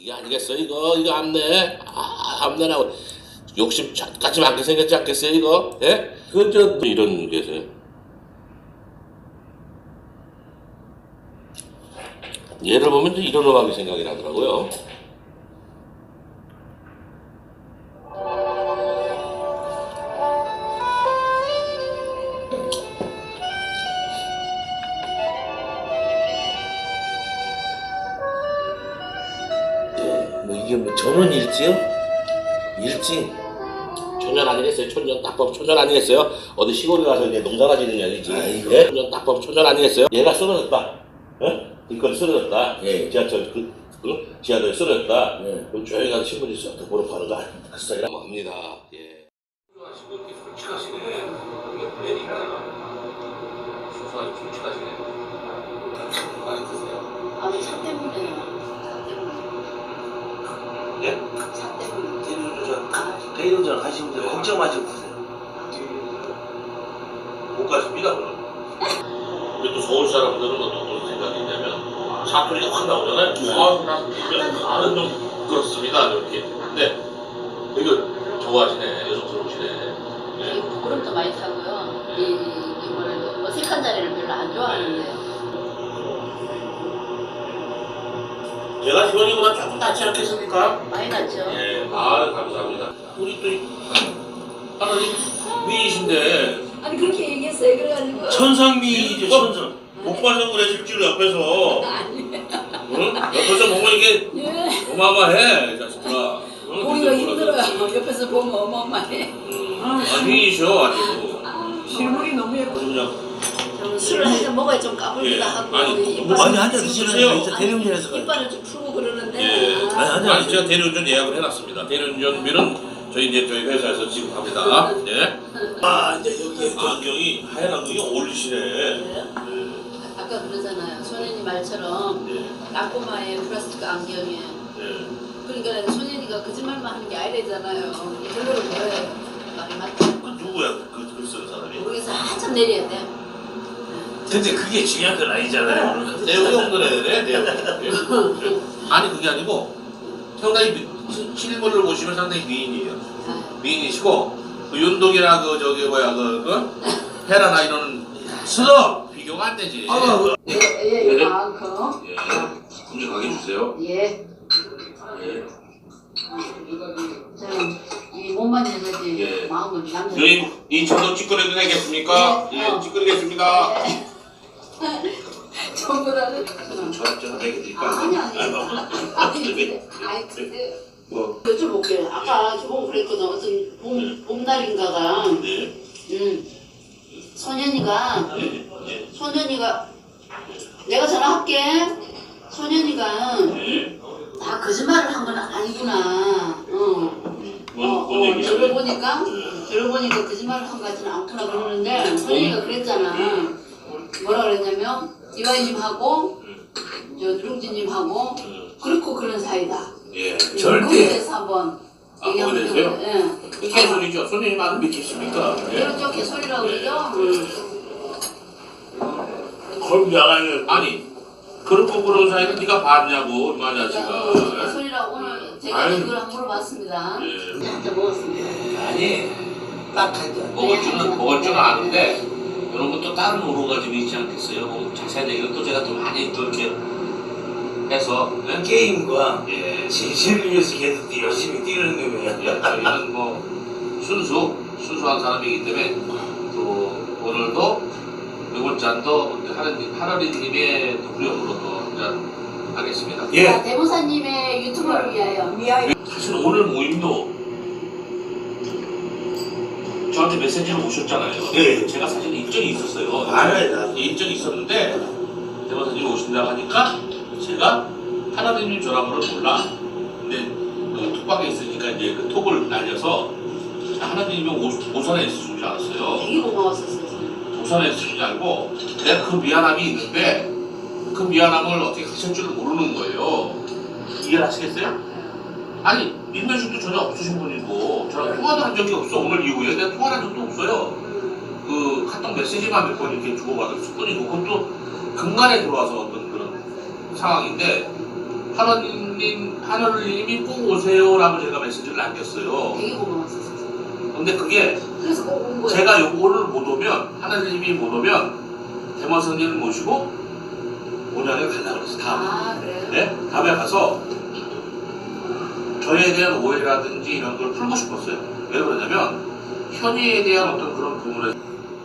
이게 아니겠어 이거 이거 암내. 아 암내라고. 욕심 까지 많게 생겼지 않겠어요 이거? 예? 그저 이런 게서요. 얘를 보면 이런 음악이 생각이 나더라고요 일지요? 일지? 초년 아니겠어요 초년 딱 보면 초년 아니겠어요 어디 시골에 가서 이제 농사가 지는 년이지 아이고. 예? 초년 딱 보면 초년 아니겠어요 얘가 쓰러졌다 예? 이걸 쓰러졌다 예. 지하철 그, 그 지하철 쓰러졌다 예. 그럼 조용히 가서 신문지 쓱 보러 가는 거 아닙니까 그 스타일이라고 합니다 예. 아니 차 때문에요. 예? 대리운전 대리운전 하시면 돼 걱정 마시고 가세요. 못 가십니다. 그럼 근데 또 서울 사람들은 어떤 생각이 있냐면 사투리가 확 나오잖아요. 아, 난 나는 좀 그렇습니다. 이렇게. 근데 되게 좋아하시네. 여성스러우시네. 예. 부끄럼도 많이 타고요. 이, 이 뭐랄까 어색한 자리를 별로 안 좋아하는데요. 희원이보다 조금 낫지 않겠습니까? 많이 났죠. 예, 아 감사합니다 우리 또 이- 하나님 미이신데 아니 그렇게 얘기했어요. 그래가지고. 천상미이죠 천상 못 봐서 그래 실제로 옆에서 아니. 응? 옆에서 보면 이게 예. 어마어마해 이 자식들아 응? 보기가. 힘들어요. 옆에서 보면 어마어마해. 음, 아, 미이셔 아주 실물이 너무 예뻐. 그냥 술을 한잔 먹어야 좀 까불기도 예. 하고. 아니, 이빨- 아니 한잔 드세요. 드시라니까 진짜 대리운전해서 가요 이빨을 좀 풀고 그러는데. 예. 아, 아니, 아니, 아니 제가 대리운전 예약을 해놨습니다 대리운전비는 저희 이제 저희 회사에서 지급합니다 예. 아 이제 여기 안경이 하얀 안경이 어울리시네 그래요? 아까 그러잖아요. 손현이 말처럼 예. 라꼬마의 플라스틱 안경이에요. 예. 그러니까 손현이가 거짓말만 하는 게 아니래잖아요. 그거를 뭐예요? 말이 맞죠? 그 누구야 그 글 쓰는 사람이 거기서 한참 내려야 돼. 근데 그게 중요한 건 아니잖아요 내용이 없는 애네 내용 예. 아니 그게 아니고 상당히 미- 시- 실물을 보시면 상당히 미인이에요 아, 미인이시고 그 윤동이나 그 저기 뭐야 그, 그 헤라나 이런 스러 비교가 안 되지 아, 예, 예, 이만큼. 예. 굵직하게 주세요 예. 예. 저는 이 몸만 내서지 예. 마음은 남자. 누님 이 저도 찌끄려도 되겠습니까? 네. 예, 어. 찌끄리겠습니다. 전부 다는. 저랑 저랑 해드릴까? 아, 아니 아니. 아니 근데 아니 근데 뭐? 여쭤볼게요. 아까 저보고 그랬거든. 어떤 봄 봄날인가가 네. 음 소년이가 네. 네. 소년이가 내가 전화할게. 소년이가 네. 다 거짓말을 한 건 아니구나. 어. 뭔, 어, 뭔 어, 얘기야? 저를 보니까 네. 저를 보니까 거짓말을 한 것 같지는 않구나 그러는데 소년이가 그랬잖아. 뭐라 그랬냐면 이화이님하고 저 누룽지님하고 그렇고 그런 사이다. 예. 절대. 거기에 대해서 한번 아, 얘기하면 대해서요? 되거든. 예. 이 개소리죠. 손님이 안 믿겠습니까? 예. 그렇죠 개소리라고 그러죠. 음. 그럼 나가면 아니 그렇고 그런 사이는 네가 봤냐고 마자씨가. 개소리라고 오늘 제가 아유. 이걸 한 물어봤습니다. 예. 먹었습니다. 아니 딱 한 잔 먹을 줄은 먹을 줄은 아는데 이런 것도 다른 오로가 좀 있지 않겠어요? 뭐 자세한 얘기는 또 제가 또 많이 또 이렇게 해서 네? 게임과 예. 진실을 위해서 계속 열심히 뛰는 놈이에요 예, 저희는 뭐 순수 순수한 사람이기 때문에 또 오늘도 이번 잔도 하나님 하나님님의 부름으로 또 한잔 하겠습니다. 예. 자, 대모사님의 유튜버를 위하여. 사실 오늘 모임도 저한테 메시지를 오셨잖아요. 예. 제가 사실 일정이 있었어요. 알아요, 나도. 예, 일정이 있었는데 대모사님이 오신다고 하니까 제가 하나님님 전화번호를 몰라. 근데 그 톡방에 있으니까 이제 그 톡을 날려서 하나님이 오- 오산에 있으신 줄 알았어요. 되게 고마웠었어요. 부산에 있으신 줄 알고 내가 그 미안함이 있는데 그 미안함을 어떻게 하실 줄을 모르는 거예요. 이해하시겠어요? 아니 인면식도 전혀 없으신 분이고 저랑 통화도 한 적이 없어 오늘 이후에 내가 통화를 한 적도 없어요. 그 카톡 메시지만 몇 번 이렇게 주고받을 뿐이고 그것도 근간에 들어와서 어떤 그런 상황인데 하나님 하늘님이 꼭 오세요라고 제가 메시지를 남겼어요. 되게 고마웠었어. 근데 그게 그래서 꼭온 거야. 제가 요 오늘 못 오면 하나님이 못 오면 대모선님을 모시고 오년에 가려고 그랬어. 다음. 아 그래요? 네? 다음에 가서 저에 대한 오해라든지 이런 걸 풀고 싶었어요. 왜 그러냐면 현이에 대한 어떤 그런 부분에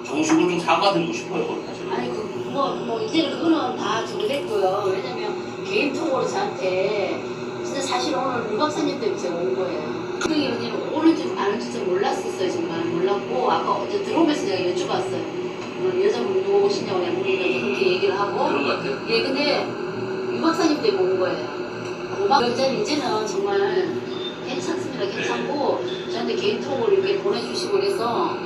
정식으로 좀 사과드리고 싶어요. 사실은. 아니 그뭐뭐 이제 그거는 다 정리됐고요. 왜냐면 개인 통으로 저한테 진짜 사실 오늘 유 박사님 때문에 제가 온 거예요. 그게 언니는 오는지 아는지 몰랐었어요 정말 몰랐고 아까 어제 들어오면서 제가 여쭤봤어요. 오늘 여자분 누구 오시냐고 물으니까 그렇게 얘기를 하고 그런 것 같아요. 예 근데 유 박사님 때문에 온 거예요. 오박 여자는 이제는 정말 괜찮습니다. 괜찮고 저한테 개인톡으로 이렇게 보내주시고 그래서 어,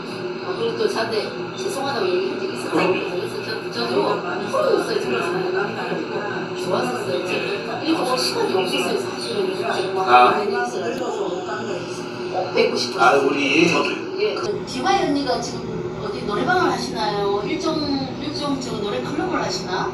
그리고 또 저한테 죄송하다고 얘기한 적이 있었어요. 그래서 저, 저도 풀어줬어요. 정말 좋았었어요. 그리고 시간이 없었어요. 사실은. 많이 있어가지고 꼭 뵙고 싶었어요. 아 우리 저도요. 예, 그 디바이 언니가 지금 어디 노래방을 하시나요? 일정 일정 저 노래 클럽을 하시나?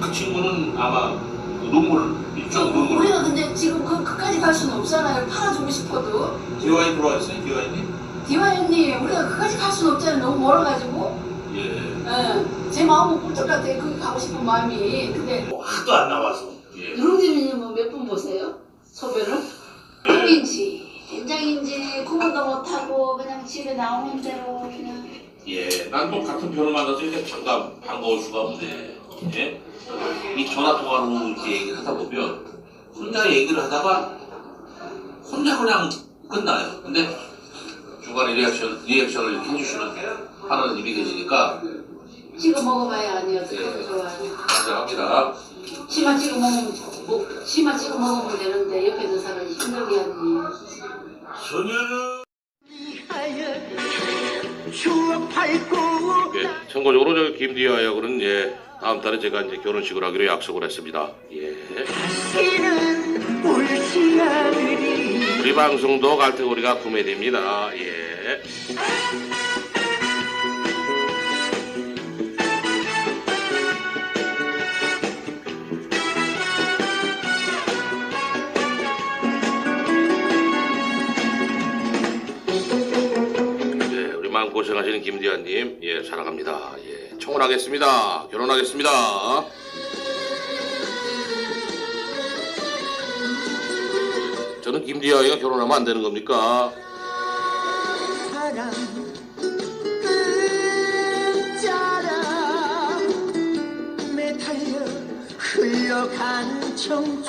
그 친구는 아마 그 눈물 일종 눈물 우리가 근데 지금 그 끝까지 갈 수는 없잖아요. 팔아주고 싶어도. 디와인 들어왔어요. 디와인이? 디 언니, 우리가 그까지 갈 수는 없잖아요. 너무 멀어가지고. 예. 예, 제 마음은 꿀떡 같아. 거기 가고 싶은 마음이. 근데 뭐 하도 안 나와서. 예. 누룽지님은 몇 분 보세요? 섭외를? 콩인지 된장인지 구분도 못하고 그냥 집에 나오는 대로 그냥 예. 난 또 같은 편을 만나서 이렇게 반가 반가울 수가 없네. 예. 이 전화 통화로 이렇게 얘기를 하다 보면 혼자 얘기를 하다가 혼자 그냥 끝나요. 근데 중간에 리액션 리액션을 이렇게 해주시는 하나님이 계시니까 찍어 먹어봐야 아니 어떻게 더 좋아요. 감사합니다. 치마 찍어 먹으면 뭐, 치마 찍어 먹으면 되는데 옆에 있는 사람이 힘들게 하니. 소녀는 예, 참고적으로 저 김디아 역은 예 다음 달에 제가 이제 결혼식을 하기로 약속을 했습니다. 예. 우리 방송도 갈태고리가 코미디입니다. 예. 예, 우리 마음 고생하시는 김디아님, 예, 사랑합니다. 예, 청혼하겠습니다. 결혼하겠습니다. 저는 김디아이가 결혼하면 안 되는 겁니까? 흘러간 청춘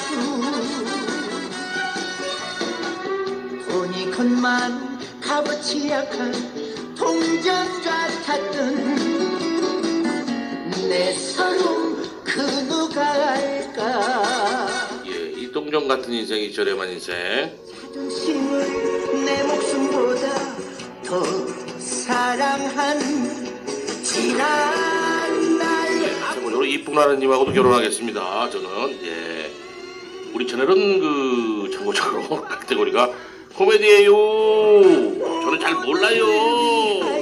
돈이 건만 값어치 약한 동전 같았던 내 서름 그 누가 알까 동정 같은 인생이 저렴한 인생. 자존심을 내 목숨보다 더 사랑한 지난 날 참고적으로 이쁜 하나님하고도 결혼하겠습니다. 저는 예, 우리 채널은 그 참고적으로 카테고리가 코미디예요. 저는 잘 몰라요.